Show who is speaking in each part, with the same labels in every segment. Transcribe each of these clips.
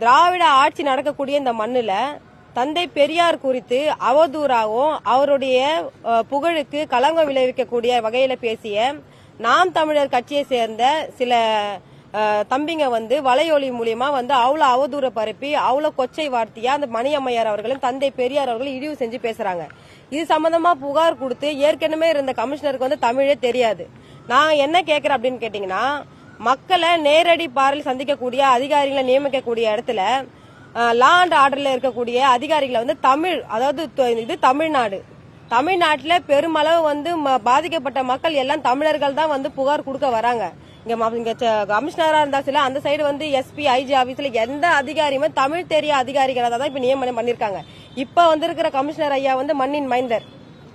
Speaker 1: திராவிட ஆட்சி நடக்கக்கூடிய இந்த மண்ணுல தந்தை பெரியார் குறித்து அவதூறாகவும் அவருடைய புகழுக்கு களங்கம் விளைவிக்கக்கூடிய வகையில பேசிய நாம் தமிழர் கட்சியை சேர்ந்த சில தம்பிங்க வந்து வலையொலி மூலியமா வந்து அவ்வளவு அவதூற பரப்பி அவ்வளவு கொச்சை வார்த்தையா அந்த மணியம்மையார் அவர்களும் தந்தை பெரியார் அவர்களும் இழிவு செஞ்சு பேசுறாங்க. இது சம்பந்தமா புகார் கொடுத்து ஏற்கனவே இருந்த கமிஷனருக்கு வந்து தமிழே தெரியாது. நான் என்ன கேக்குறேன் அப்படின்னு கேட்டீங்கன்னா மக்களை நேரடி பார்வையில் சந்திக்கக்கூடிய அதிகாரிகளை நியமிக்கக்கூடிய இடத்துல லா அண்ட் ஆர்டர்ல இருக்கக்கூடிய அதிகாரிகளை வந்து தமிழ் அதாவது இது தமிழ்நாடு. தமிழ்நாட்டில் பெருமளவு வந்து ம- பாதிக்கப்பட்ட மக்கள் எல்லாம் தமிழர்கள் தான் வந்து புகார் கொடுக்க வராங்க. இங்க ம- இங்க ச- கமிஷனரா இருந்தா சில அந்த சைடு வந்து எஸ்பி ஐஜி ஆபீஸ்ல எந்த அதிகாரியுமே தமிழ் தெரிய அதிகாரிகளை தான் இப்ப நியமனம் பண்ணிருக்காங்க. இப்ப வந்திருக்கிற கமிஷனர் ஐயா வந்து மண்ணின் மைந்தர்.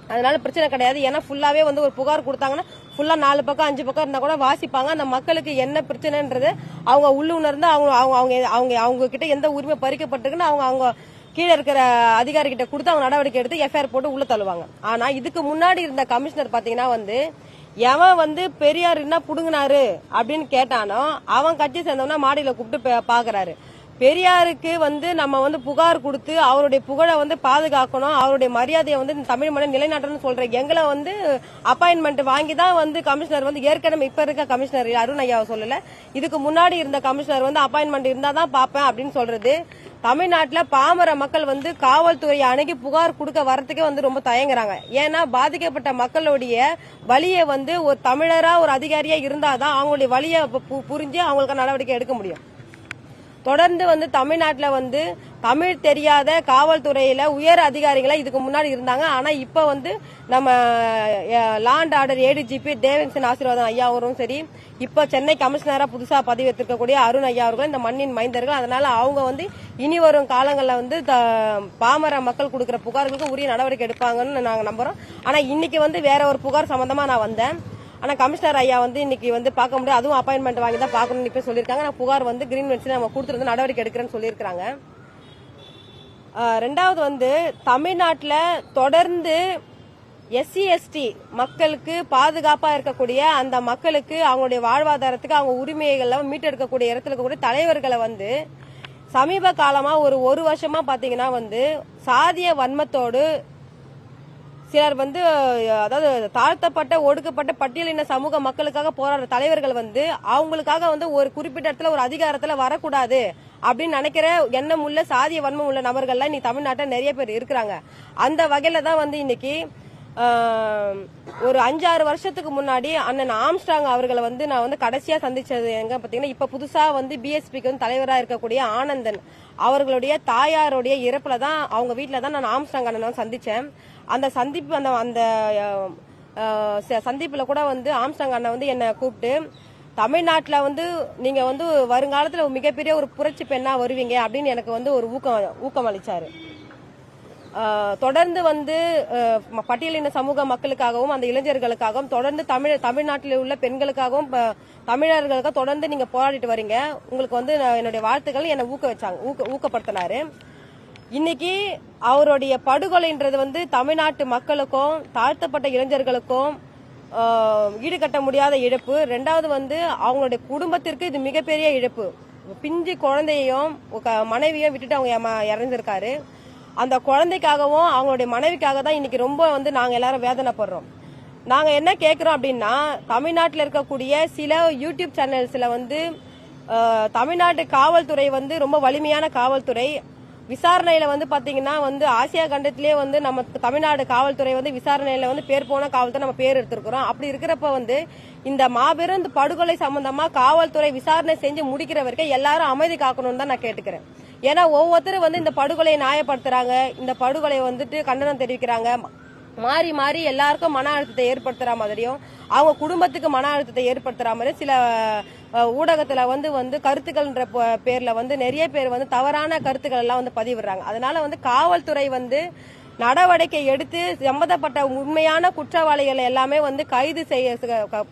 Speaker 1: அதனால பிரச்சனை கிடையாது. ஏன்னா ஃபுல்லாவே வந்து ஒரு புகார் கொடுத்தாங்கன்னா ஃபுல்லா நாலு பக்கம் அஞ்சு பக்கம் இருந்தா கூட வாசிப்பாங்க. அந்த மக்களுக்கு என்ன பிரச்சனைன்றது அவங்க உள்ளுணர்ந்து அவங்க அவங்க அவங்க அவங்க அவங்க கிட்ட எந்த உரிமை பறிக்கப்பட்டிருக்குன்னு அவங்க அவங்க கீழே இருக்கிற அதிகாரி கிட்ட கொடுத்து அவங்க நடவடிக்கை எடுத்து எஃப்ஐஆர் போட்டு உள்ள தள்ளுவாங்க. ஆனா இதுக்கு முன்னாடி இருந்த கமிஷனர் பாத்தீங்கன்னா வந்து எவன் வந்து பெரியார் என்ன புடுங்கினாரு அப்படின்னு கேட்டானோ அவன் கட்சி சேர்ந்தவனா மாடியில கூப்பிட்டு பாக்குறாரு. பெரியாருக்கு வந்து நம்ம வந்து புகார் கொடுத்து அவருடைய புகழை வந்து பாதுகாக்கணும் அவருடைய மரியாதையை வந்து தமிழ் மண்ணை நிலைநாட்டணும்னு சொல்ற எங்களை வந்து அப்பாயின்மெண்ட் வாங்கி தான் வந்து கமிஷனர் வந்து ஏற்கனவே இப்ப இருக்க கமிஷனர் அருண் ஐயா சொல்லல. இதுக்கு முன்னாடி இருந்த கமிஷனர் வந்து அப்பாயின்மெண்ட் இருந்தா தான் பாப்பேன் அப்படின்னு சொல்றது. தமிழ்நாட்டில் பாமர மக்கள் வந்து காவல்துறையை அணுகி புகார் கொடுக்க வரத்துக்கே வந்து ரொம்ப தயங்குறாங்க. ஏன்னா பாதிக்கப்பட்ட மக்களுடைய வழியை வந்து ஒரு தமிழரா ஒரு அதிகாரியா இருந்தாதான் அவங்களுடைய வழியை பு- புரிஞ்சு அவங்களுக்கு நடவடிக்கை எடுக்க முடியும். தொடர்ந்து வந்து தமிழ்நாட்டில் வந்து தமிழ் தெரியாத காவல்துறையில உயர் அதிகாரிகளாக இதுக்கு முன்னாடி இருந்தாங்க. ஆனா இப்ப வந்து நம்ம லாண்ட் ஆர்டர் ஏடிஜிபி தேவன்சன் ஆசீர்வாதம் ஐயா அவரும் சரி இப்ப சென்னை கமிஷனரா புதுசா பதவியேற்றிருக்கக்கூடிய அருண் ஐயா அவர்கள் இந்த மண்ணின் மைந்தர்கள் அதனால அவங்க வந்து இனி வரும் காலங்களில் வந்து த- பாமர மக்கள் கொடுக்கிற புகார்களுக்கு உரிய நடவடிக்கை எடுப்பாங்கன்னு நாங்க நம்புறோம். ஆனா இன்னைக்கு வந்து வேற ஒரு புகார் சம்பந்தமா நான் வந்தேன். ஆனா கமிஷனர் ஐயா வந்து இன்னைக்கு வந்து பார்க்க முடியாது. அதுவும் அப்பாயின்மெண்ட் வாங்கி தான் பார்க்கணும்னு இப்ப சொல்லியிருக்காங்க. நான் புகார் வந்து கிரீன் வச்சு நம்ம கொடுத்துருந்து நடவடிக்கை எடுக்கிறேன்னு சொல்லியிருக்காங்க ரெண்டாவது வந்து தமிழ்நாட்டில் தொடர்ந்து எஸ்சி எஸ்டி மக்களுக்கு பாதுகாப்பா இருக்கக்கூடிய அந்த மக்களுக்கு அவங்களுடைய வாழ்வாதாரத்துக்கு அவங்க உரிமைகளை மீட்டெடுக்கக்கூடிய இடத்துல இருக்கக்கூடிய தலைவர்களை வந்து சமீப காலமா ஒரு ஒரு வருஷமா பாத்தீங்கன்னா வந்து சாதிய வன்மத்தோடு சிலர் வந்து அதாவது தாழ்த்தப்பட்ட ஒடுக்கப்பட்ட பட்டியலின சமூக மக்களுக்காக போராடுற தலைவர்கள் வந்து அவங்களுக்காக வந்து ஒரு குறிப்பிட்ட இடத்துல ஒரு அதிகாரத்துல வரக்கூடாது அப்படின்னு நினைக்கிற எண்ணம் உள்ள சாதிய வன்மம் உள்ள நபர்கள்லாம் இன்னைக்கு தமிழ்நாட்டில் நிறைய பேர் இருக்கிறாங்க. அந்த வகையில தான் வந்து இன்னைக்கு ஒரு அஞ்சாறு வருஷத்துக்கு முன்னாடி அண்ணன் ஆம்ஸ்டாங் அவர்களை வந்து நான் வந்து கடைசியா சந்திச்சது எங்க பாத்தீங்கன்னா இப்ப புதுசா வந்து பிஎஸ்பிக்கு வந்து தலைவரா இருக்கக்கூடிய ஆனந்தன் அவர்களுடைய தாயாருடைய இறப்புல தான் அவங்க வீட்டில தான் நான் ஆம்ஸ்டாங் அண்ணனை சந்திச்சேன். அந்த சந்திப்பு அந்த அந்த ச- சந்திப்புல கூட வந்து ஆம்ஸ்டாங் அண்ணன் வந்து என்னை கூப்பிட்டு தமிழ்நாட்டில் வந்து நீங்க வந்து வருங்காலத்தில் மிகப்பெரிய ஒரு புரட்சி பெண்ணா வருவீங்க அப்படின்னு எனக்கு வந்து ஒரு ஊக்கம் ஊக்கம் அளிச்சாரு தொடர்ந்து வந்து பட்டியலின சமூக மக்களுக்காகவும் அந்த இளைஞர்களுக்காகவும் தொடர்ந்து தமிழ் தமிழ்நாட்டில் உள்ள பெண்களுக்காகவும் தமிழர்களுக்காக தொடர்ந்து நீங்க போராடிட்டு வரீங்க. உங்களுக்கு வந்து நான் என்னுடைய வாழ்த்துக்கள். என்னை ஊக்க வச்சாங்க. ஊக்க ஊக்கப்படுத்தினாரு. இன்னைக்கு அவருடைய படுகொலைன்றது வந்து தமிழ்நாட்டு மக்களுக்கும் தாழ்த்தப்பட்ட இளைஞர்களுக்கும் ஈடுகட்ட முடியாத இழப்பு. ரெண்டாவது வந்து அவங்களுடைய குடும்பத்திற்கு இது மிகப்பெரிய இழப்பு. பிஞ்சு குழந்தையையும் க- மனைவியும் விட்டுட்டு அவங்க இறந்திருக்காரு. அந்த குழந்தைக்காகவும் அவங்களுடைய மனைவிக்காக தான் இன்னைக்கு ரொம்ப வந்து நாங்க எல்லாரும் வேதனைப்படுறோம். நாங்க என்ன கேட்குறோம் அப்படின்னா தமிழ்நாட்டில் இருக்கக்கூடிய சில யூடியூப் சேனல்ஸ்ல வந்து தமிழ்நாட்டு காவல்துறை வந்து ரொம்ப வலிமையான காவல்துறை விசாரணையில வந்து பாத்தீங்கன்னா வந்து ஆசியா கண்டத்திலே வந்து நம்ம தமிழ்நாடு காவல்துறை வந்து விசாரணையில வந்து பேர் போன காவல்துறை நம்ம பேர் எடுத்திருக்கிறோம். அப்படி இருக்கிறப்ப வந்து இந்த மாபெரும் இந்த படுகொலை சம்பந்தமா காவல்துறை விசாரணை செஞ்சு முடிக்கிற வரைக்கும் எல்லாரும் அமைதி காக்கணும்னு தான் நான் கேட்டுக்கிறேன். ஏன்னா ஒவ்வொருத்தரும் வந்து இந்த படுகொலையை நியாயப்படுத்துறாங்க. இந்த படுகொலையை வந்துட்டு கண்டனம் தெரிவிக்கிறாங்க. மாறி மாறி எல்லாருக்கும் மன அழுத்தத்தை ஏற்படுத்துற மாதிரியும் அவங்க குடும்பத்துக்கு மன அழுத்தத்தை ஏற்படுத்துற மாதிரி சில ஊடகத்துல வந்து வந்து கருத்துக்கள்ன்ற ப- பேர்ல வந்து நிறைய பேர் வந்து தவறான கருத்துக்கள் எல்லாம் வந்து பதிவிடுறாங்க. அதனால வந்து காவல்துறை வந்து நடவடிக்கை எடுத்து சம்பந்தப்பட்ட உண்மையான குற்றவாளிகளை எல்லாமே வந்து கைது செய்ய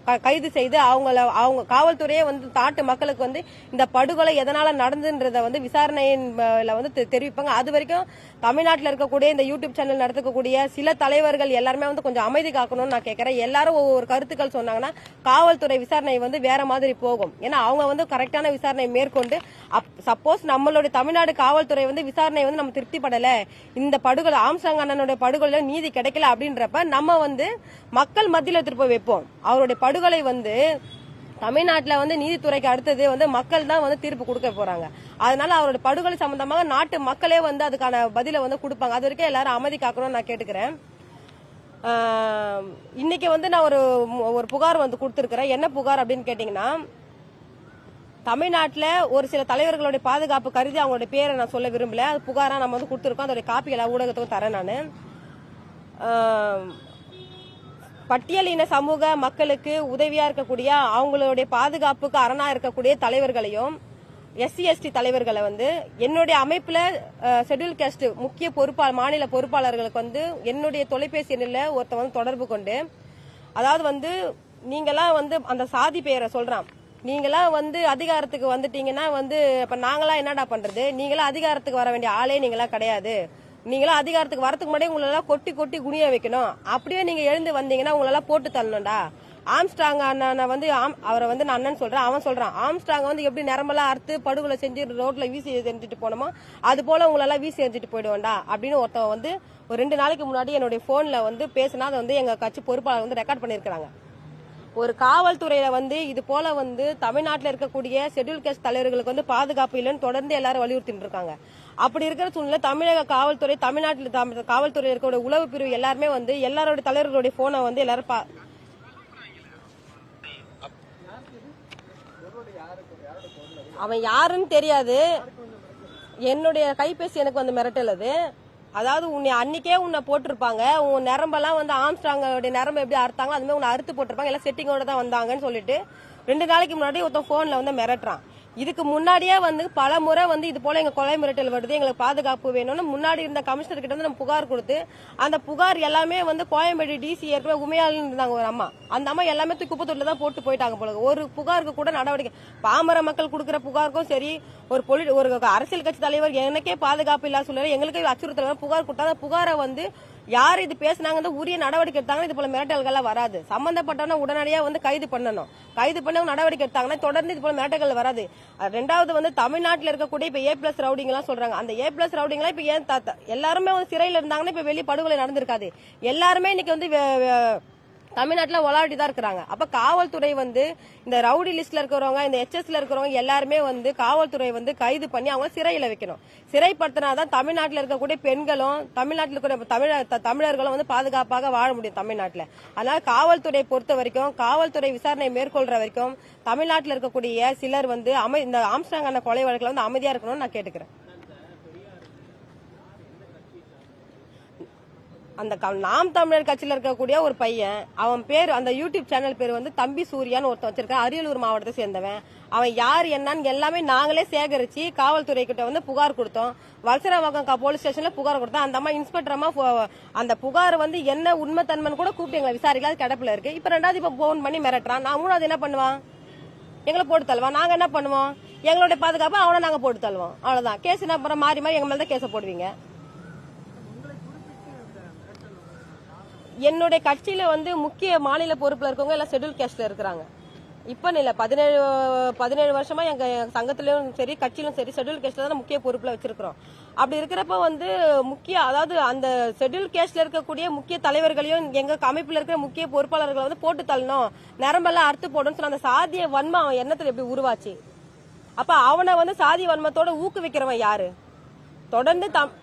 Speaker 1: க- கைது செய்து அவங்கள அவங்க காவல்துறையே வந்து நாட்டு மக்களுக்கு வந்து இந்த படுகொலை எதனால நடந்துன்றத வந்து விசாரணையின் வந்து தெ- தெரிவிப்பாங்க. அது வரைக்கும் தமிழ்நாட்டில் இருக்கக்கூடிய இந்த யூடியூப் சேனல் நடத்தக்கூடிய சில தலைவர்கள் எல்லாருமே வந்து கொஞ்சம் அமைதி காக்கணும்னு நான் கேட்கறேன் எல்லாரும் ஒவ்வொரு கருத்துக்கள் சொன்னாங்கன்னா காவல்துறை விசாரணை வந்து வேற மாதிரி போகும். ஏன்னா அவங்க வந்து கரெக்டான விசாரணை மேற்கொண்டு சப்போஸ் நம்மளுடைய தமிழ்நாடு காவல்துறை வந்து விசாரணை வந்து நம்ம திருப்திப்படல. இந்த படுகொலை ஆம்சாங் அண்ணனுடைய படுகொலையில நீதி கிடைக்கல அப்படின்றப்ப நம்ம வந்து மக்கள் மத்தியில திருப்ப வைப்போம். அவருடைய படுகொலை வந்து தமிழ்நாட்டில் வந்து நீதித்துறைக்கு அடுத்தது வந்து மக்கள் தான் வந்து தீர்ப்பு கொடுக்க போறாங்க. அதனால அவரோட படுகொலை சம்பந்தமாக நாட்டு மக்களே வந்து அதுக்கான பதிலை வந்து கொடுப்பாங்க. அது வரைக்கும் எல்லாரும் அமைதி காக்கணும்னு நான் கேட்டுக்கிறேன். இன்னைக்கு வந்து நான் ஒரு ஒரு புகார் வந்து கொடுத்துருக்கிறேன். என்ன புகார் அப்படின்னு கேட்டீங்கன்னா தமிழ்நாட்டில் ஒரு சில தலைவர்களுடைய பாதுகாப்பு கருதி அவங்களுடைய பேரை நான் சொல்ல விரும்பல. அது புகாரா நம்ம வந்து கொடுத்துருக்கோம். அதோடைய காப்பி எல்லா ஊடகத்துக்கும் தரேன் நான். பட்டியலின சமூக மக்களுக்கு உதவியா இருக்கக்கூடிய அவங்களுடைய பாதுகாப்புக்கு அரணா இருக்கக்கூடிய தலைவர்களையும் எஸ்சி எஸ்டி தலைவர்களை வந்து என்னுடைய அமைப்புல ஷெட்யூல் கேஸ்ட் முக்கிய பொறுப்பாளர் மாநில பொறுப்பாளர்களுக்கு வந்து என்னுடைய தொலைபேசி எண்ணில் ஒருத்தன் வந்து தொடர்பு கொண்டு அதாவது வந்து நீங்களாம் வந்து அந்த சாதி பெயரை சொல்றான். நீங்களாம் வந்து அதிகாரத்துக்கு வந்துட்டீங்கன்னா வந்து இப்ப நாங்களாம் என்னடா பண்றது? நீங்களாம் அதிகாரத்துக்கு வர வேண்டிய ஆளே நீங்களாம் கிடையாது. நீங்களாம் அதிகாரத்துக்கு வரதுக்கு முன்னாடி உங்களெல்லாம் கொட்டி கொட்டி குனிய வைக்கணும். அப்படியே நீங்க எழுந்து வந்தீங்கன்னா உங்களெல்லாம் போட்டு தள்ளணும்டா. ஆம்ஸ்டாங் அண்ணனை வந்து ஆம்- அவரை வந்து நான் அண்ணன் சொல்றேன். அவன் சொல்றான் ஆம்ஸ்டாங் வந்து எப்படி நரம்பெல்லாம் அறுத்து படுகொலை செஞ்சு ரோட்ல வீசி எரிஞ்சிட்டு போனோமோ அது போல உங்களெல்லாம் வீசி எரிஞ்சிட்டு போயிடுவோம்டா. அப்படின்னு ஒருத்தன் வந்து ஒரு ரெண்டு நாளைக்கு முன்னாடி என்னுடைய போன்ல வந்து பேசினா அதை வந்து எங்க கட்சி பொறுப்பாளர் வந்து ரெக்கார்ட் பண்ணிருக்காங்க ஒரு காவல்துறையில வந்து இது போல வந்து தமிழ்நாட்டில் இருக்கக்கூடிய ஷெட்யூல் கேஸ்ட் தலைவர்களுக்கு வந்து பாதுகாப்பு இல்லைன்னு தொடர்ந்து எல்லாரும் வலியுறுத்திட்டு இருக்காங்க. அப்படி இருக்கிற சூழ்நிலை தமிழக காவல்துறை தமிழ்நாட்டில் காவல்துறை இருக்கிற இருக்கக்கூடிய உளவு பிரிவு எல்லாருமே வந்து எல்லாரோட தலைவர்களுடைய போனை வந்து எல்லாரும் பா- அவன் யாருன்னு தெரியாது. என்னுடைய கைபேசி எனக்கு வந்து மிரட்டல் அது. அதாவது உன்னை அன்னைக்கே உன்னை போட்டிருப்பாங்க. உன் நரம்பெல்லாம் வந்து ஆம்ஸ்டாங்கோட நரம்பு எப்படி அறுத்தாங்க அதுமாதிரி உன்னை அறுத்து போட்டிருப்பாங்க. எல்லாம் செட்டிங்கோட தான் வந்தாங்கன்னு சொல்லிட்டு ரெண்டு நாளைக்கு முன்னாடி ஒருத்தன் ஃபோனில் வந்து மிரட்டுறான். இதுக்கு முன்னாடியே வந்து பல முறை வந்து இது போல எங்க கொலை மிரட்டல் வருது எங்களுக்கு பாதுகாப்பு வேணும்னு முன்னாடி இருந்த கமிஷனர் கிட்ட வந்து நம்ம புகார் கொடுத்து அந்த புகார் எல்லாமே வந்து கோயம்பேடு டிசி ஏற்கனவே உமையாளுன்னு இருந்தாங்க ஒரு அம்மா. அந்த அம்மா எல்லாமே குப்பத்தூர்ல தான் போட்டு போயிட்டாங்க போல. ஒரு புகாருக்கு கூட நடவடிக்கை பாமர மக்கள் கொடுக்குற புகாருக்கும் சரி ஒரு பொலி ஒரு அரசியல் கட்சி தலைவர் எனக்கே பாதுகாப்பு இல்லாத சூழ்நிலை எங்களுக்கே அச்சுறுத்தல் புகார் கொடுத்தா அந்த புகாரை வந்து யார் இது பேசுனாங்க உரிய நடவடிக்கை எடுத்தாங்கன்னா இது போல மிரட்டல்கள்லாம் வராது. சம்பந்தப்பட்டவன உடனடியா வந்து கைது பண்ணணும். கைது பண்ணவங்க நடவடிக்கை எடுத்தாங்கன்னா தொடர்ந்து இது போல மிரட்டல்கள் வராது. ரெண்டாவது வந்து தமிழ்நாட்டில் இருக்கக்கூடிய இப்ப ஏ பிளஸ் ரவுடிங் எல்லாம் சொல்றாங்க. அந்த ஏ பிளஸ் ரவுடிங் இப்ப ஏன் எல்லாருமே வந்து சிறையில் இருந்தாங்கன்னா இப்ப வெளியே படுகொலை நடந்திருக்காது. எல்லாருமே இன்னைக்கு வந்து தமிழ்நாட்டில் உலாட்டி தான் இருக்கிறாங்க. அப்ப காவல்துறை வந்து இந்த ரவுடி லிஸ்ட்ல இருக்கிறவங்க இந்த எச்எஸ்ல இருக்கிறவங்க எல்லாருமே வந்து காவல்துறை வந்து கைது பண்ணி அவங்க சிறையில வைக்கணும். சிறைப்படுத்தினாதான் தமிழ்நாட்டில் இருக்கக்கூடிய பெண்களும் தமிழ்நாட்டில் இருக்கிற தமிழ த- தமிழர்களும் வந்து பாதுகாப்பாக வாழ முடியும் தமிழ்நாட்டில். அதனால காவல்துறையை பொறுத்த வரைக்கும் காவல்துறை விசாரணை மேற்கொள்ற வரைக்கும் தமிழ்நாட்டில் இருக்கக்கூடிய சிலர் வந்து அமை இந்த ஆம்ஸ்டாங் கொலை வழக்குல வந்து அமைதியா இருக்கணும்னு நான் கேட்டுக்கிறேன். அந்த க- நாம் தமிழர் கட்சியில இருக்கக்கூடிய ஒரு பையன் அவன் பேர் அந்த யூடியூப் சேனல் பேர் வந்து தம்பி சூர்யான்னு ஒருத்தன் வச்சிருக்கான். அரியலூர் மாவட்டத்தை சேர்ந்தவன். அவன் யார் என்னன்னு எல்லாமே நாங்களே சேகரிச்சு காவல்துறை கிட்ட வந்து புகார் கொடுத்தோம். வல்சரவாக்கம் போலீஸ் ஸ்டேஷன்ல புகார் கொடுத்தோம் அந்த அம்மா இன்ஸ்பெக்டர் அம்மா அந்த புகார் வந்து என்ன உண்மைத்தன்மைன்னு கூட கூப்பிட்டு எங்களை விசாரிக்காத கிடப்புல இருக்கு. இப்ப ரெண்டாவது இப்ப போன் பண்ணி மிரட்டுறான். நான் மூணாவது என்ன பண்ணுவான்? எங்களை போட்டு தள்ளுவான். நாங்க என்ன பண்ணுவோம்? எங்களுடைய பாதுகாப்பு அவனை நாங்க போட்டு தள்ளுவோம். அவ்வளவுதான். கேஸ் என்ன அப்புறம் மாறி மாறி எங்க மேல தான் கேஸை போடுவீங்க. என்னுடைய கட்சியில வந்து முக்கிய மாநில பொறுப்புல இருக்கவங்க எல்லாம் ஷெட்யூல் கேஸ்ட்ல இருக்கிறாங்க. இப்ப இல்ல பதினேழு பதினேழு வருஷமா எங்க சங்கத்திலும் சரி கட்சியிலும் சரி ஷெட்யூல் கேஸ்ட்ல தான் முக்கிய பொறுப்புல வச்சிருக்கிறோம். அப்படி இருக்கிறப்ப வந்து முக்கிய அதாவது அந்த ஷெட்யூல் கேஸ்ட்ல இருக்கக்கூடிய முக்கிய தலைவர்களையும் எங்க அமைப்புல இருக்கிற முக்கிய பொறுப்பாளர்களை வந்து போட்டு தள்ளணும். நரம்பெல்லாம் அறுத்து போடணும்னு சொன்ன அந்த சாதிய வன்மம் அவன் எண்ணத்துல எப்படி உருவாச்சு? அப்ப அவனை வந்து சாதி வன்மத்தோட ஊக்குவிக்கிறவன் யாரு? தொடர்ந்து தம்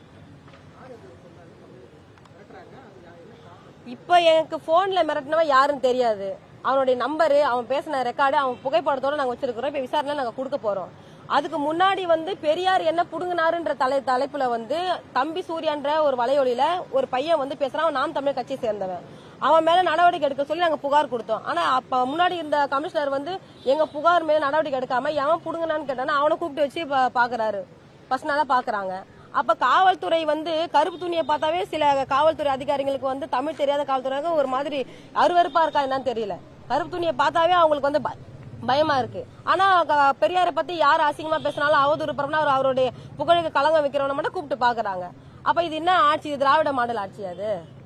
Speaker 1: இப்போ எனக்கு ஃபோனில் மிரட்டினவன் யாருன்னு தெரியாது. அவனுடைய நம்பரு அவன் பேசின ரெக்கார்டு அவன் புகைப்படத்தோட நாங்கள் வச்சிருக்கிறோம். இப்போ விசாரணை நாங்கள் கொடுக்க போகிறோம் அதுக்கு முன்னாடி வந்து பெரியார் என்ன புடுங்கினாருன்ற தலை தலைப்புல வந்து தம்பி சூர்யான்ற ஒரு வலையொலியில ஒரு பையன் வந்து பேசுறான். அவன் நாம் தமிழ் கட்சியை சேர்ந்தவன். அவன் மேல நடவடிக்கை எடுக்க சொல்லி நாங்க புகார் கொடுத்தோம். ஆனா அப்ப முன்னாடி இருந்த கமிஷனர் வந்து எங்க புகார் மேல நடவடிக்கை எடுக்காம எவன் புடுங்கினான்னு கேட்டானா அவனை கூப்பிட்டு வச்சு பாக்குறாரு. பர்சனலா பாக்குறாங்க. அப்ப காவல்துறை வந்து கருப்பு துணியை பார்த்தாவே சில காவல்துறை அதிகாரிகளுக்கு வந்து தமிழ் தெரியாத காவல்துறை ஒரு மாதிரி அருவறுப்பா இருக்கா என்னன்னு தெரியல. கருப்பு துணியை பார்த்தாவே அவங்களுக்கு வந்து ப- பயமா இருக்கு. ஆனா க- பெரியாரை பத்தி யார் அசிங்கமா பேசினாலும் அவதூறு பரப்புனா அவர் அவருடைய புகழுக்கு கலங்க வைக்கிறவன மட்டும் கூப்பிட்டு பாக்குறாங்க அப்ப இது என்ன ஆட்சி? இது திராவிட மாடல் ஆட்சி அது.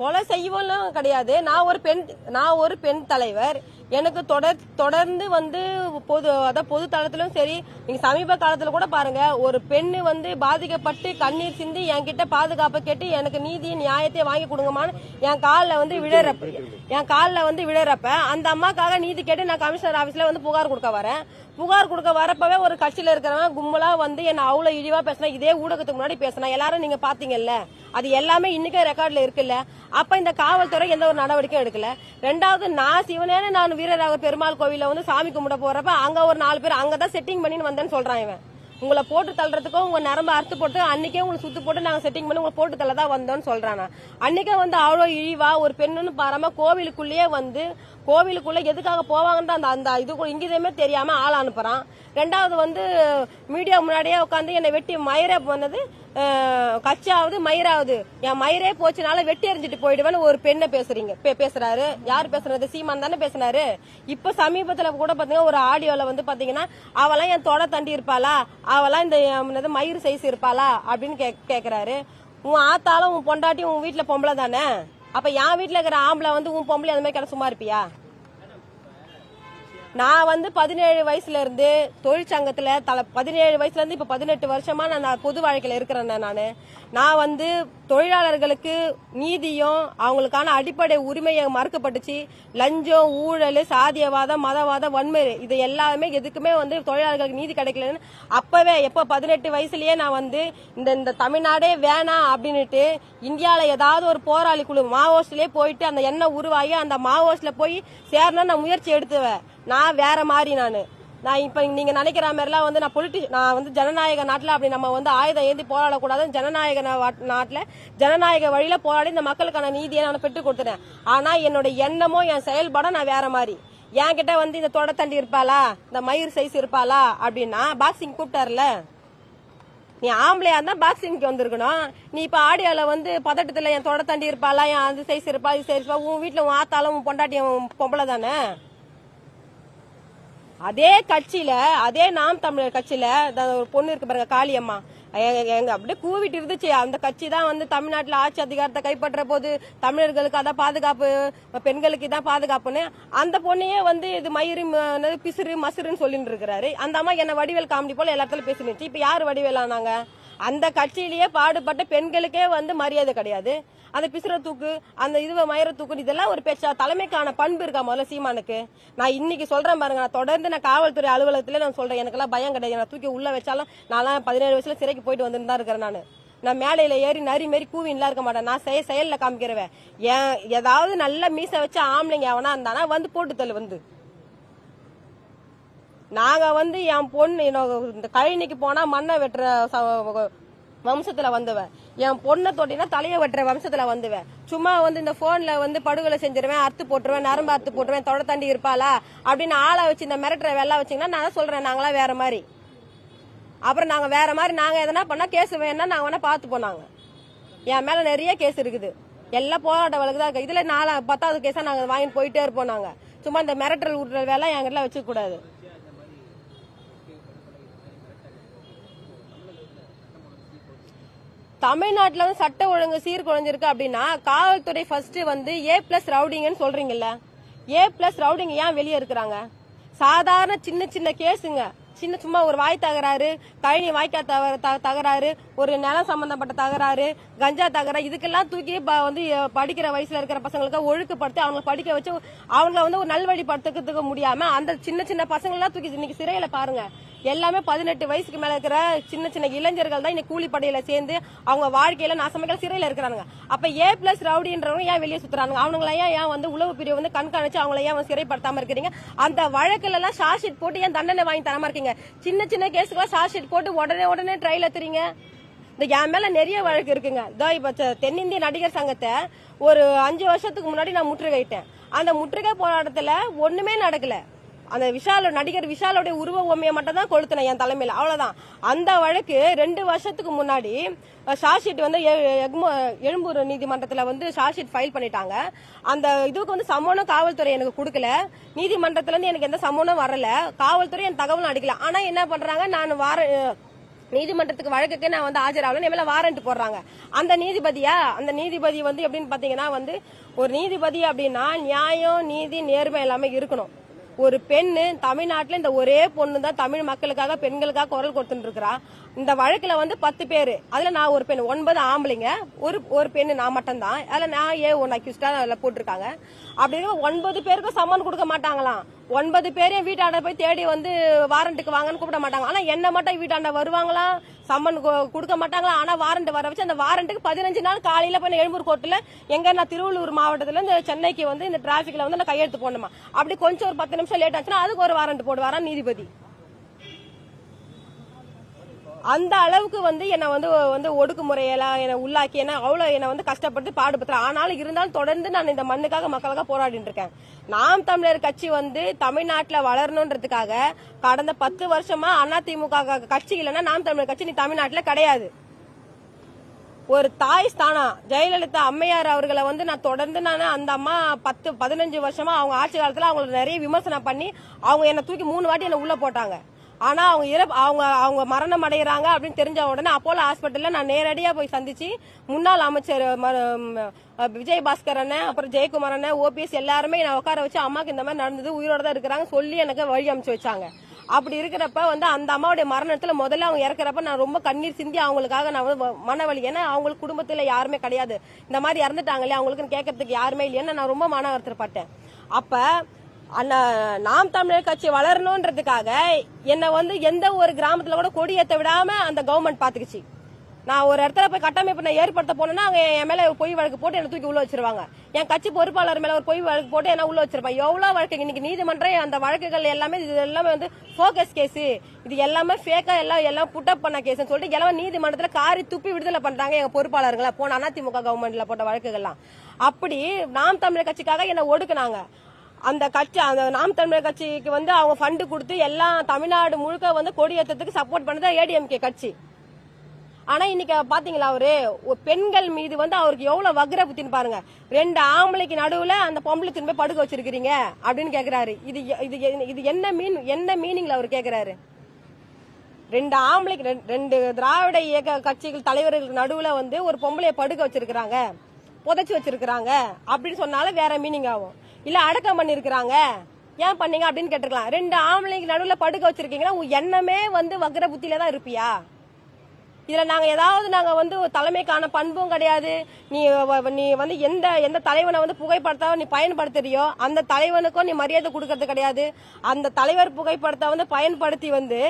Speaker 1: கொலை செய்வோம்லாம் கிடையாது. நான் ஒரு பெண் நான் ஒரு பெண் தலைவர். எனக்கு தொடர் தொடர்ந்து வந்து பொது அதான் பொது தளத்திலும் சரி நீங்க சமீப காலத்துல கூட பாருங்க ஒரு பெண்ணு வந்து பாதிக்கப்பட்டு கண்ணீர் சிந்தி என்கிட்ட பாதுகாப்பு கேட்டு எனக்கு நீதி நியாயத்தை வாங்கி கொடுங்கம்மான்னு என் காலில் வந்து விழறப்ப என் காலில் வந்து விழறப்ப அந்த அம்மாக்காக நீதி கேட்டு நான் கமிஷனர் ஆபீஸ்ல வந்து புகார் கொடுக்க வரேன். புகார் கொடுக்க வரப்பவே ஒரு கட்சியில இருக்கிறவன் கும்பலா வந்து என்ன அவ்வளவு இழிவா பேசினா இதே ஊடகத்துக்கு முன்னாடி பேசினா எல்லாரும் நீங்க பாத்தீங்கல்ல? அது எல்லாமே இன்னைக்கே ரெக்கார்ட்ல இருக்குல்ல. அப்ப இந்த காவல்துறை எந்த ஒரு நடவடிக்கையும் எடுக்கல. ரெண்டாவது நான் சிவனேன நான் வீரராக பெருமாள் கோவில வந்து சாமி கும்பிட போறப்ப அங்க ஒரு நாலு பேர் அங்கதான் செட்டிங் பண்ணின்னு வந்தேன்னு சொல்றான் இவன். உங்களை போட்டு தள்ளுறதுக்கும் உங்க நரம்பு அறுத்து போட்டு அன்னைக்கே உங்களை சுத்து போட்டு நாங்க செட்டிங் பண்ணி உங்களை போட்டு தள்ள தான் வந்தோம்னு சொல்றானா. அன்னைக்கே வந்து அவ்வளோ இழிவா ஒரு பெண்ணுன்னு பாராம கோவிலுக்குள்ளேயே வந்து கோவிலுக்குள்ள எதுக்காக போவாங்கன்னு அந்த அந்த இது இங்கிதமே தெரியாம ஆள் அனுப்புறான். ரெண்டாவது வந்து மீடியா முன்னாடியே உட்காந்து என்னை வெட்டி மயிர பண்ணது கச்சாவது மயிராவது. என் மயிரே போச்சுனால வெட்டி எறிஞ்சிட்டு போயிடுவேன்னு ஒரு பெண்ணை பேசுறீங்க. பேசுறாரு. யார் பேசுறது? சீமான் தானே பேசுனாரு. இப்ப சமீபத்துல கூட பாத்தீங்கன்னா ஒரு ஆடியோல வந்து பாத்தீங்கன்னா அவெல்லாம் என் தொட தண்டி இருப்பாளா? அவெல்லாம் இந்த என்னது மயிர் சைஸ் இருப்பாளா? அப்படின்னு கே- கேக்குறாரு. உன் ஆத்தாலும் உன் பொண்டாட்டி உன் வீட்டுல பொம்பளை தானே? அப்ப என் வீட்டுல இருக்கிற ஆம்பளை வந்து உன் பொம்பளை அந்த மாதிரி கிட சும்மா இருப்பியா? நான் வந்து பதினேழு வயசுல இருந்து தொழிற்சங்கத்துல தல பதினேழு வயசுல இருந்து இப்ப பதினெட்டு வருஷமா நான் நான் பொது வாழ்க்கையில இருக்கிறேன் நானு. நான் வந்து தொழிலாளர்களுக்கு நீதியும் அவங்களுக்கான அடிப்படை உரிமையை மறுக்கப்பட்டுச்சு. லஞ்சம் ஊழல் சாதியவாதம் மதவாதம் வன்முறை இது எல்லாமே எதுக்குமே வந்து தொழிலாளர்களுக்கு நீதி கிடைக்கலன்னு அப்பவே எப்ப பதினெட்டு வயசுலயே நான் வந்து இந்த இந்த தமிழ்நாடே வேணாம் அப்படின்னுட்டு இந்தியால ஏதாவது ஒரு போராளி குழு மாவோஸ்ட்லயே போயிட்டு அந்த எண்ணெய் உருவாகி அந்த மாவோஸ்ட்ல போய் சேரணும்னு நான் முயற்சி எடுத்துவேன். நான் வேற மாதிரி நான். நான் இப்ப நீங்க நினைக்கிற மாதிரிலாம் வந்து நான் பொலிட்டி நான் வந்து ஜனநாயக நாட்டில் அப்படி நம்ம வந்து ஆயுதம் ஏந்தி போராடக்கூடாது ஜனநாயக நாட்டில் ஜனநாயக வழியில போராடி இந்த மக்களுக்கான நீதியை நான் பெற்றுக் கொடுத்துட்டேன். ஆனா என்னோட எண்ணமோ என் செயல்பாடோ நான் வேற மாதிரி. என்கிட்ட வந்து இந்த தொடத்தண்டி இருப்பாளா? இந்த மயிர் சைஸ் இருப்பாளா? அப்படின்னா பாக்ஸிங் கூப்பிட்டாருல நீ ஆம்பளையா இருந்தா பாக்ஸிங்க்கு வந்திருக்கணும். நீ இப்ப ஆடியோல வந்து பதட்டத்துல என் தொட தண்டி இருப்பாளா? என் அந்த சைஸ் இருப்பா இது சைஸ் இருப்பா? உன் வீட்டுல உன் ஆத்தாலும் உன் பொண்டாட்டியும் பொம்பளை தானே? அதே கட்சியில அதே நாம் தமிழர் கட்சியில ஒரு பொண்ணு இருக்கு பாருங்க காளியம்மா. எங்க- அப்படியே கூவிட்டு இருந்துச்சு. அந்த கட்சி தான் வந்து தமிழ்நாட்டுல ஆட்சி அதிகாரத்தை கைப்பற்ற போது தமிழர்களுக்கு அதான் பாதுகாப்பு பெண்களுக்கு தான் பாதுகாப்புன்னு அந்த பொண்ணையே வந்து இது மயிறு பிசுறு மசுறுன்னு சொல்லிட்டு இருக்கிறாரு. அந்த அம்மா என்ன வடிவேல் காமெடி போல எல்லா இடத்துல பேசினுச்சு இப்ப யாரு வடிவேல் ஆனாங்க அந்த கட்சியிலேயே பாடுபட்ட பெண்களுக்கே வந்து மரியாதை கிடையாது. அந்த பிசுற தூக்கு அந்த இதுவை மயிர தூக்கு இதெல்லாம் ஒரு பேச்சா? தலைமைக்கான பண்பு இருக்கா முதல்ல சீமானுக்கு? நான் இன்னைக்கு சொல்றேன் பாருங்க நான் தொடர்ந்து நான் காவல்துறை அலுவலகத்துல நான் சொல்றேன். எனக்கெல்லாம் பயம் கிடையாது. நான் தூக்கி உள்ள வச்சாலும் நான் பதினேழு வயசுல சிறைக்கு போயிட்டு வந்துட்டு தான் இருக்கிறேன் நான். நான் மேடையில ஏறி நரி மாரி கூவின்லாம் இருக்க மாட்டேன். நான் செய செயல்ல காமிக்கிறவன். ஏன் ஏதாவது நல்ல மீச வச்ச ஆம்பளைங்க அவனா இருந்தானா வந்து போட்டு தள்ளு வந்து. நாங்க வந்து என் பொண்ணு இந்த கழனிக்கு போனா மண்ணை வெட்டுற ச- வம்சத்துல வந்தவன். என் பொண்ணை தொட்டினா தலையை வெட்டுற வம்சத்துல வந்துவேன். சும்மா வந்து இந்த போன்ல வந்து படுகொலை செஞ்சிருவேன் அறுத்து போட்டுருவேன் நரம்பு அறுத்து போட்டுருவேன் தொட தாண்டி இருப்பாளா? அப்படின்னு ஆளை வச்சு இந்த மிரட்டுற வெள்ளா வச்சீங்கன்னா நான் சொல்றேன் நாங்களா வேற மாதிரி. அப்புறம் நாங்க வேற மாதிரி நாங்க எதனா பண்ணா கேஸ் வேணா நாங்க வேணா பாத்து போனாங்க. என் மேல நிறைய கேஸ் இருக்குது. எல்லாம் போராட்ட வழக்கு தான் இருக்கு. இதுல நாலா பத்தாவது கேஸா நாங்க வாங்கிட்டு போயிட்டே இருப்போம் நாங்க. சும்மா இந்த மிரட்டல் விட்டுற வேலை என்கிட்ட வச்சுக்க தமிழ்நாட்டில் வந்து சட்ட ஒழுங்கு சீர்குலைஞ்சிருக்கு அப்படின்னா காவல்துறை ஃபர்ஸ்ட் வந்து ஏ பிளஸ் ரவுடிங்கன்னு சொல்றீங்கல்ல? ஏ பிளஸ் ரவுடிங் ஏன் வெளியே இருக்கிறாங்க சாதாரண சின்ன சின்ன கேஸுங்க சின்ன சும்மா ஒரு வாய் தகராறு கழனி வாய்க்கா த- தகராறு ஒரு நிலம் சம்பந்தப்பட்ட தகராறு கஞ்சா தகராறு இதுக்கெல்லாம் தூக்கி ப- வந்து படிக்கிற வயசுல இருக்கிற பசங்களுக்கு ஒழுக்குப்படுத்தி அவங்க படிக்க வச்சு அவங்கள வந்து ஒரு நல்வழிப்படுத்துறதுக்கு முடியாம அந்த சின்ன சின்ன பசங்களெல்லாம் தூக்கி இன்னைக்கு சிறையில பாருங்க. எல்லாமே பதினெட்டு வயசுக்கு மேல இருக்கிற சின்ன சின்ன இளைஞர்கள் தான் இன்னைக்கு கூலிப்படையில சேர்ந்து அவங்க வாழ்க்கையில நாசமைகள் சிறையில இருக்கிறாங்க அப்ப ஏ பிளஸ் ரவுடின்றவங்க ஏன் வெளியே சுத்துறாங்க அவங்கள ஏன் ஏன் வந்து உளவு பிரிவு வந்து கண்காணிச்சு அவங்கள ஏன் சிறைப்படுத்தாம இருக்கிறீங்க? அந்த வழக்குல எல்லாம் ஷார்ட் ஷீட் போட்டு ஏன் தண்டனை வாங்கி தராம இருக்கீங்க? சின்ன சின்ன கேஸுக்கெல்லாம் ஷார்ட் ஷீட் போட்டு உடனே உடனே ட்ரையல் எத்துறீங்க? இந்த என் மேல நிறைய வழக்கு இருக்குங்க. இதோ இப்ப தென்னிந்திய நடிகர் சங்கத்தை ஒரு அஞ்சு வருஷத்துக்கு முன்னாடி நான் முற்றுகையிட்டேன். அந்த முற்றுகை போராட்டத்துல ஒண்ணுமே நடக்கல. அந்த விஷால நடிகர் விஷாலோடைய உருவ உண்மையை மட்டும் தான் கொளுத்தினேன் என் தலைமையில. அவ்வளவுதான். அந்த வழக்கு ரெண்டு வருஷத்துக்கு முன்னாடி ஷார்ட் வந்து எ- எக்மோ- எழும்பூர் நீதிமன்றத்துல வந்து ஷார்ட் ஃபைல் பண்ணிட்டாங்க. அந்த இதுக்கு வந்து சம்மனும் காவல்துறை எனக்கு கொடுக்கல. நீதிமன்றத்துல இருந்து எனக்கு எந்த சம்மனும் வரல. காவல்துறை என் தகவலும் அடிக்கல. ஆனா என்ன பண்றாங்க? நான் வார நீதிமன்றத்துக்கு வழக்குக்கு நான் வந்து ஆஜராகல என் மேல வாரண்ட் போடுறாங்க. அந்த நீதிபதியா? அந்த நீதிபதி வந்து எப்படின்னு பாத்தீங்கன்னா வந்து ஒரு நீதிபதி அப்படின்னா நியாயம் நீதி நேர்மை எல்லாமே இருக்கணும். ஒரு பெண்ணு தமிழ்நாட்டுல இந்த ஒரே பொண்ணு தான் தமிழ் மக்களுக்காக பெண்களுக்காக குரல் கொடுத்துட்டு இருக்கிறா. இந்த வழக்குல வந்து பத்து பேரு. அதுல நான் ஒரு பெண் ஒன்பது ஆம்பளைங்க. ஒரு ஒரு பெண்ணு நான் மட்டும்தான். அதில் அதுல நான் ஏ ஒன் அக்யூஸ்டா அதுல போட்டிருக்காங்க. அப்படி இருக்க ஒன்பது பேருக்கும் சம்மன் கொடுக்க மாட்டாங்களாம். ஒன்பது பேரையும் வீட்டாண்ட போய் தேடி வந்து வாரண்ட்டுக்கு வாங்கன்னு கூப்பிட மாட்டாங்க. ஆனா என்ன மட்டும் வீட்டாண்ட வருவாங்களா? சம்மன் கொடுக்க மாட்டாங்களா? ஆனா வாரண்ட் வர வச்சு அந்த வாரண்ட்டுக்கு பதினஞ்சு நாள் காலையில போய் எழும்பூர் கோர்ட்ல எங்க நான் திருவள்ளூர் மாவட்டத்துல இந்த சென்னைக்கு வந்து இந்த டிராபிக்ல வந்து நான் கையெழுத்து போடணுமா? அப்படி கொஞ்சம் ஒரு பத்து நிமிஷம் லேட் ஆச்சுன்னா அதுக்கு ஒரு வாரண்ட் போடுவாரா நீதிபதி? அந்த அளவுக்கு வந்து என்னை வந்து வந்து ஒடுக்குமுறையெல்லாம் என்னை உள்ளாக்கி என்ன அவ்வளோ என்னை வந்து கஷ்டப்பட்டு பாடுபடுத்துறேன் ஆனாலும் இருந்தாலும் தொடர்ந்து நான் இந்த மண்ணுக்காக மக்களுக்காக போராடிட்டு இருக்கேன். நாம் தமிழர் கட்சி வந்து தமிழ்நாட்டில் வளரணுன்றதுக்காக கடந்த பத்து வருஷமா அதிமுக கட்சி இல்லைன்னா நாம் தமிழர் கட்சி நீ தமிழ்நாட்டில் கிடையாது. ஒரு தாய் ஸ்தானம் ஜெயலலிதா அம்மையார் அவர்களை வந்து நான் தொடர்ந்து நான் அந்த அம்மா பத்து பதினஞ்சு வருஷமா அவங்க ஆட்சி காலத்துல அவங்களை நிறைய விமர்சனம் பண்ணி அவங்க என்னை தூக்கி மூணு வாட்டி என்னை உள்ள போட்டாங்க. ஆனா அவங்க இறப்பு அவங்க அவங்க மரணம் அடைகிறாங்க அப்படின்னு தெரிஞ்ச உடனே அப்போலோ ஹாஸ்பிட்டல்ல நான் நேரடியா போய் சந்திச்சு முன்னாள் அமைச்சர் ம- விஜய் பாஸ்கர் அண்ணன் அப்புறம் ஜெயக்குமரனை ஓபிஎஸ் எல்லாருமே நான் உட்கார வச்சு அம்மாக்கு இந்த மாதிரி நடந்தது உயிரோட தான் இருக்கிறாங்க சொல்லி எனக்கு வழி அமைச்சு வச்சாங்க. அப்படி இருக்கிறப்ப வந்து அந்த அம்மாவுடைய மரணத்துல முதல்ல அவங்க இறக்குறப்ப நான் ரொம்ப கண்ணீர் சிந்தி அவங்களுக்காக நான் வந்து வ- மனவலி ஏன்னா அவங்களுக்கு குடும்பத்துல யாருமே கிடையாது. இந்த மாதிரி இறந்துட்டாங்களே அவங்களுக்குன்னு கேட்கறதுக்கு யாருமே இல்லையா நான் ரொம்ப மன வருத்தப்பட்டேன். அப்ப நாம் தமிழர் கட்சி வளரணுன்றதுக்காக என்னை வந்து எந்த ஒரு கிராமத்துல கூட கொடி ஏத்த விடாம அந்த கவர்மெண்ட் பாத்துக்குச்சு. நான் ஒரு இடத்துல போய் கட்டமைப்பு நான் ஏற்படுத்த போனேன்னா அவங்க என் மேல பொய் வழக்கு போட்டு என்ன தூக்கி உள்ள வச்சிருவாங்க. என் கட்சி பொறுப்பாளர் மேல ஒரு பொய் வழக்கு போட்டு என்ன உள்ள வச்சிருப்பாங்க. எவ்வளவு வழக்கு? இன்னைக்கு நீதிமன்றம் அந்த வழக்குகள் எல்லாமே இது எல்லாமே வந்து போக்கஸ் கேஸ் இது எல்லாமே ஃபேக்கா எல்லாம் எல்லாம் புட்டப் பண்ண கேஸ்னு சொல்லிட்டு எல்லாம் நீதிமன்றத்துல காரி துப்பி விடுதலை பண்றாங்க எங்க பொறுப்பாளர்களை. போன அதிமுக கவர்மெண்ட்ல போட்ட வழக்குகள்லாம். அப்படி நாம் தமிழர் கட்சிக்காக என்ன ஒடுக்குனாங்க. அந்த கட்சி அந்த நாம் தமிழர் கட்சிக்கு வந்து அவங்க ஃபண்டு கொடுத்து எல்லாம் தமிழ்நாடு முழுக்க வந்து கொடியேற்றத்துக்கு சப்போர்ட் பண்ணது ஏடிஎம்கே கட்சி. ஆனா இன்னைக்கு பாத்தீங்களா அவரு? பெண்கள் மீது வந்து அவருக்கு எவ்வளவு வக்ர புத்தின்னு பாருங்க. ரெண்டு ஆம்பளைக்கு நடுவுல அந்த பொம்பளை திரும்ப படுக்க வச்சிருக்கீங்க அப்படின்னு கேக்குறாரு. இது இது இது என்ன மீன் என்ன மீனிங்ல அவர் கேக்குறாரு? ரெண்டு ஆம்பளைக்கு ரெண்டு- ரெண்டு திராவிட இயக்க கட்சிகள் தலைவர்களுக்கு நடுவுல வந்து ஒரு பொம்பளைய படுக்க வச்சிருக்கிறாங்க புதைச்சு வச்சிருக்கிறாங்க அப்படின்னு சொன்னாலும் வேற மீனிங் ஆகும். இல்ல அடக்கம் பண்ணிருக்கிறாங்க. ஏன் பண்ணீங்க அப்படின்னு கேட்டிருக்கலாம். ரெண்டு ஆம்பளைக்கு நடுவில் படுக்க வச்சிருக்கீங்கன்னா உன் எண்ணமே வந்து வக்ர புத்தியில தான் இருப்பியா? இதுல நாங்க ஏதாவது நாங்க வந்து தலைமைக்கான பண்பும் கிடையாது. நீ நீ வந்து எந்த எந்த தலைவனை வந்து புகைப்படத்தை நீ பயன்படுத்துறியோ அந்த தலைவனுக்கும் நீ மரியாதை கொடுக்கறது கிடையாது. அந்த தலைவர் புகைப்படத்தை வந்து பயன்படுத்தி வந்து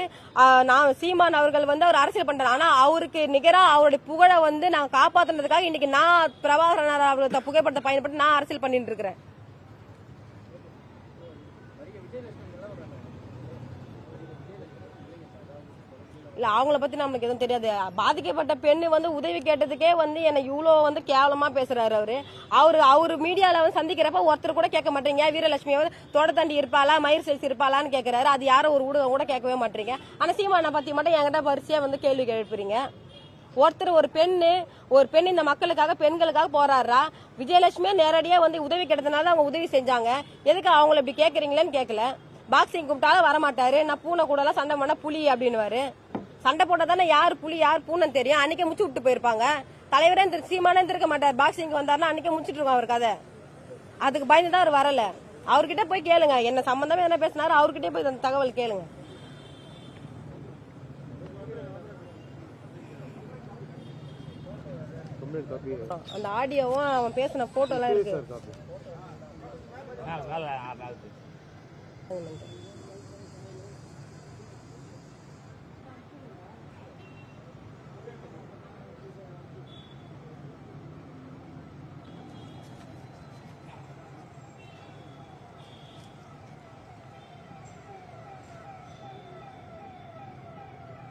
Speaker 1: நான் சீமான் அவர்கள் வந்து அவர் அரசியல் பண்றாரு. ஆனா அவருக்கு நிகரா அவருடைய புகழை வந்து நான் காப்பாத்துனதுக்காக இன்னைக்கு நான் பிரபாகரன் அவரோட புகைப்படத்தை பயன்படுத்தி நான் அரசியல் பண்ணிட்டு இருக்கிறேன். இல்லை அவங்கள பத்தி நம்மளுக்கு எதுவும் தெரியாது. பாதிக்கப்பட்ட பெண்ணு வந்து உதவி கேட்டதுக்கே வந்து என்னை இவ்வளோ வந்து கேவலமா பேசுறாரு அவரு. அவரு அவரு மீடியாவில் வந்து சந்திக்கிறப்ப ஒருத்தர் கூட கேட்க மாட்டீங்க. வீரலட்சுமி வந்து தோட்டத்தாண்டி இருப்பாளா மயிர் செல்ஸ் இருப்பாளான்னு கேட்குறாரு அது யாரும் ஒரு ஊடகம் கூட கேட்கவே மாட்டீங்க. ஆனால் சீமானை பத்தி மட்டும் என்கிட்ட வரிசையா வந்து கேள்வி எழுப்புறீங்க ஒருத்தர் ஒரு பெண்ணு ஒரு பெண் இந்த மக்களுக்காக பெண்களுக்காக போராடுறா. விஜயலட்சுமியே நேரடியாக வந்து உதவி கிடைத்தனால அவங்க உதவி செஞ்சாங்க. எதுக்கு அவங்கள இப்படி கேட்குறீங்களேன்னு கேட்கல பாக்ஸிங் கூப்பிட்டாலும் வரமாட்டாரு. நான் பூனை கூடலாம் சண்டை பண்ண புலி அப்படின்னுவாரு. சண்டை போட்டா தானே யார் புலி யார் பூனைன்னு தெரியும்? அன்னைக்கே முச்சு விட்டு போயிருப்பாங்க. தலைவரே சீமானே இருக்க மாட்டார். பாக்ஸிங் வந்தாருன்னா அன்னைக்கே முடிச்சிட்டு இருக்கோம் அவர் கதை. அதுக்கு பயந்து தான் அவர் வரல. அவர்கிட்ட போய் கேளுங்க. என்ன சம்பந்தமா என்ன பேசினாரு அவர்கிட்டயே போய் இந்த தகவல் கேளுங்க. அந்த ஆடியோவும் அவன் பேசின போட்டோ எல்லாம் இருக்கு.